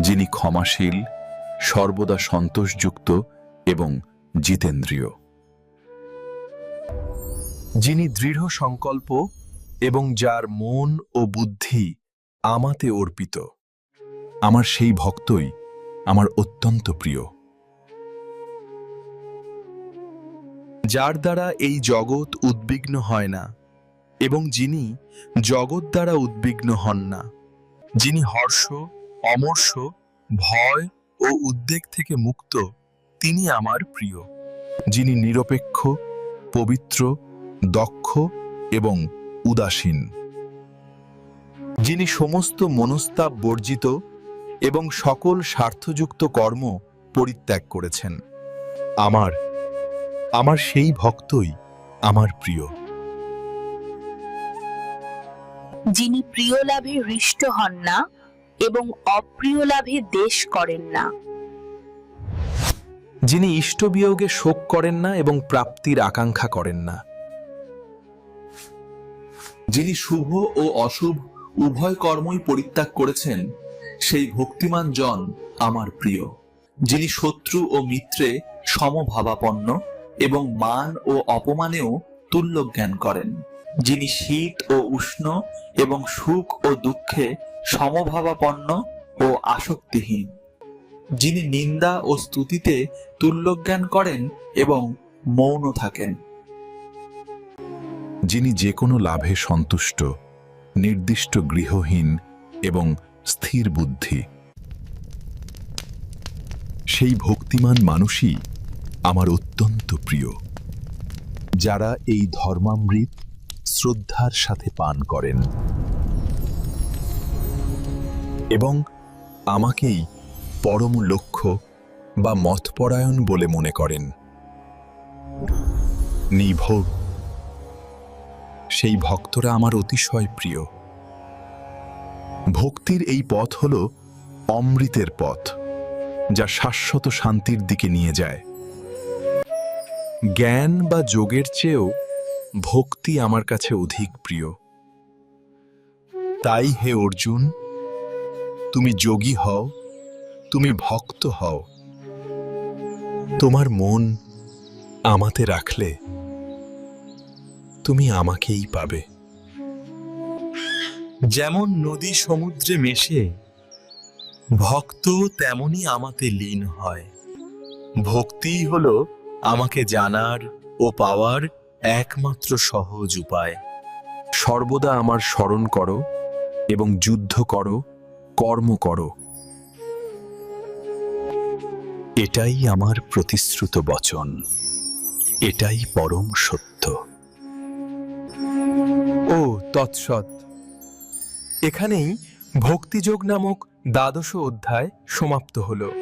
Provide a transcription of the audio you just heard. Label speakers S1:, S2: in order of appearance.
S1: যিনি ক্ষমাশীল, সর্বদা সন্তোষযুক্ত এবং জিতেন্দ্রীয়।
S2: যিনি দৃঢ় সংকল্প এবং যার মন ও বুদ্ধি আমাতে অর্পিত,
S1: আমার সেই ভক্তই আমার অত্যন্ত প্রিয়।
S2: যার দ্বারা এই জগৎ উদ্বিগ্ন হয় না এবং যিনি জগৎ দ্বারা উদ্বিগ্ন হন না, যিনি হর্ষ অমর্ষ, ভয় ও উদ্বেগ থেকে মুক্ত তিনি আমার প্রিয়।
S1: যিনি নিরপেক্ষ, পবিত্র, দক্ষ এবং উদাসীন।
S2: যিনি সমস্ত মনস্তাপ বর্জিত এবং সকল স্বার্থযুক্ত কর্ম পরিত্যাগ করেছেন। আমার আমার সেই ভক্তই আমার প্রিয়।
S3: যিনি প্রিয় লাভে হৃষ্ট হন না অপ্রিয় লাভে দেশ করেন না।
S2: যিনি ইষ্টবিয়োগে শোক করেন না এবং প্রাপ্তির আকাঙ্ক্ষা করেন না।
S4: যিনি শুভ ও অশুভ উভয় কর্মই পরিত্যাগ করেছেন, সেই ভক্তিমান জন আমার প্রিয়। যিনি শত্রু ও মিত্রে সমভাবাপন্ন এবং মান ও অপমানেও তুল্য জ্ঞান করেন। যিনি শীত ও উষ্ণ এবং সুখ ও দুঃখে সমভাবাপন্ন ও আসক্তিহীন। যিনি নিন্দা ও স্তুতিতে তুল্য জ্ঞান করেন এবং মৌন থাকেন।
S1: যিনি যে কোনো লাভে সন্তুষ্ট, নির্দিষ্ট গৃহহীন এবং স্থির বুদ্ধি। সেই ভক্তিমান মানুষই আমার অত্যন্ত প্রিয়, যারা এই ধর্মামৃত শ্রদ্ধার সাথে পান করেন। এবং আমাকেই পরম লক্ষ্য বা মতপরায়ণ বলে মনে করেন। নিভোগ সেই ভক্তরা আমার অতিশয় প্রিয়। ভক্তির এই পথ হল অমৃতের পথ, যা শাশ্বত শান্তির দিকে নিয়ে যায়। জ্ঞান বা যোগের চেয়েও ভক্তি আমার কাছে অধিক প্রিয়। তাই হে অর্জুন তুমি যোগী হও, তুমি ভক্ত হও। তোমার মন আমাতে রাখলে তুমি আমাকেই পাবে।
S2: যেমন নদী সমুদ্রে মেশে ভক্ত তেমনি আমাতে লীন হয়। ভক্তিই হল আমাকে জানার ও পাওয়ার একমাত্র সহজ উপায়। সর্বদা আমার স্মরণ করো এবং যুদ্ধ করো কর্ম করো। এটাই আমার প্রতিশ্রুত বচন। এটাই পরম সত্য। ও, তৎসৎ। এখানেই ভক্তিযোগ নামক দ্বাদশ অধ্যায় সমাপ্ত হলো।